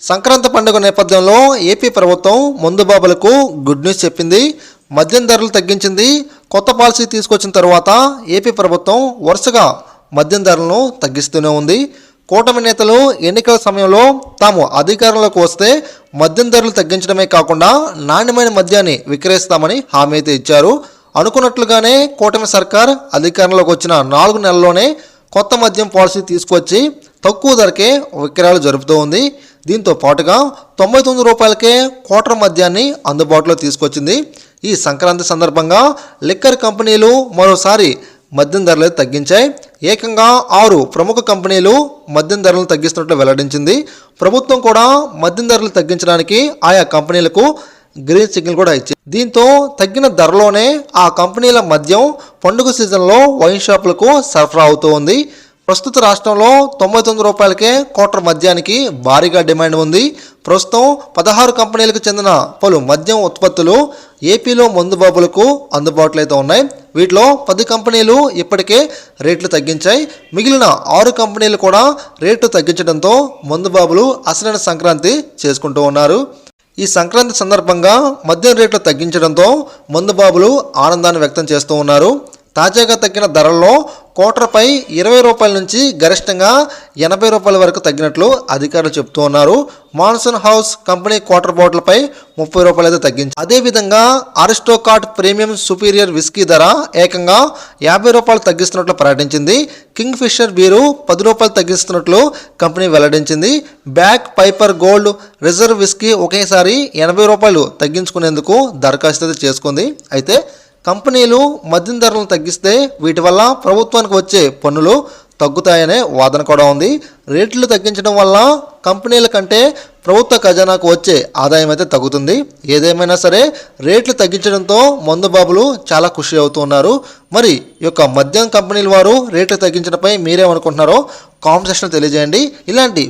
సంక్రాంతి పండుగ నేపథ్యంలో ఏపీ ప్రభుత్వం ముందు బాబులకు గుడ్ న్యూస్ చెప్పింది మద్యం ధరలు తగ్గించింది. కొత్త పాలసీ తీసుకొచ్చిన తర్వాత ఏపీ ప్రభుత్వం వరుసగా మద్యం ధరలను తగ్గిస్తూనే ఉంది. కూటమి నేతలు ఎన్నికల సమయంలో తాము అధికారంలోకి వస్తే మద్యం ధరలు తగ్గించడమే కాకుండా నాణ్యమైన మద్యాన్ని విక్రయిస్తామని హామీ అయితే ఇచ్చారు. అనుకున్నట్లుగానే కూటమి సర్కార్ అధికారంలోకి వచ్చిన నాలుగు నెలల్లోనే కొత్త మద్యం పాలసీ తీసుకొచ్చి తక్కువ ధరకే విక్రయాలు జరుపుతూ ఉంది. దీంతో పాటుగా తొంభై తొమ్మిది రూపాయలకే క్వార్టర్ మద్యాన్ని అందుబాటులో తీసుకొచ్చింది. ఈ సంక్రాంతి సందర్భంగా లిక్కర్ కంపెనీలు మరోసారి మద్యం ధరలు తగ్గించాయి. ఏకంగా ఆరు ప్రముఖ కంపెనీలు మద్యం ధరలు తగ్గిస్తున్నట్లు వెల్లడించింది. ప్రభుత్వం కూడా మద్యం ధరలు తగ్గించడానికి ఆయా కంపెనీలకు గ్రీన్ సిగ్నల్ కూడా ఇచ్చింది. దీంతో తగ్గిన ధరలోనే ఆ కంపెనీల మద్యం పండుగ సీజన్లో వైన్ షాపులకు సరఫరా అవుతూ ఉంది. ప్రస్తుత రాష్ట్రంలో తొంభై తొమ్మిది రూపాయలకే కోట్ర మద్యానికి భారీగా డిమాండ్ ఉంది. ప్రస్తుతం పదహారు కంపెనీలకు చెందిన పలు మద్యం ఉత్పత్తులు ఏపీలో మందు బాబులకు అందుబాటులో అయితే ఉన్నాయి. వీటిలో పది కంపెనీలు ఇప్పటికే రేట్లు తగ్గించాయి. మిగిలిన ఆరు కంపెనీలు కూడా రేట్లు తగ్గించడంతో మందు బాబులు అసలైన సంక్రాంతి చేసుకుంటూ ఉన్నారు. ఈ సంక్రాంతి సందర్భంగా మద్యం రేట్లు తగ్గించడంతో మందు బాబులు ఆనందాన్ని వ్యక్తం చేస్తూ ఉన్నారు. తాజాగా తగ్గిన ధరల్లో కోటరపై ఇరవై రూపాయల నుంచి గరిష్టంగా ఎనభై రూపాయల వరకు తగ్గినట్లు అధికారులు చెబుతూ ఉన్నారు. మాన్సూన్ హౌస్ కంపెనీ క్వార్టర్ బాటిల్పై ముప్పై రూపాయలు అయితే తగ్గించి అదేవిధంగా అరిస్టోకాట్ ప్రీమియం సుపీరియర్ విస్కీ ధర ఏకంగా యాభై రూపాయలు తగ్గిస్తున్నట్లు ప్రకటించింది. కింగ్ ఫిషర్ బీరు పది రూపాయలు తగ్గిస్తున్నట్లు కంపెనీ వెల్లడించింది. Back Piper gold reserve whisky ఒకేసారి ఎనభై రూపాయలు తగ్గించుకునేందుకు దరఖాస్తు అయితే చేసుకుంది. అయితే కంపెనీలు మద్యం ధరలను తగ్గిస్తే వీటి వల్ల ప్రభుత్వానికి వచ్చే పన్నులు తగ్గుతాయనే వాదన కూడా ఉంది. రేట్లు తగ్గించడం వల్ల కంపెనీల కంటే ప్రభుత్వ ఖజానాకు వచ్చే ఆదాయం అయితే తగ్గుతుంది. ఏదేమైనా సరే రేట్లు తగ్గించడంతో మందు బాబులు చాలా ఖుషి అవుతున్నారు మరి ఈ యొక్క మద్యం కంపెనీల వారు రేట్లు తగ్గించడంపై మీరేమనుకుంటున్నారో కామెంట్ సెక్షన్ తెలియజేయండి. ఇలాంటి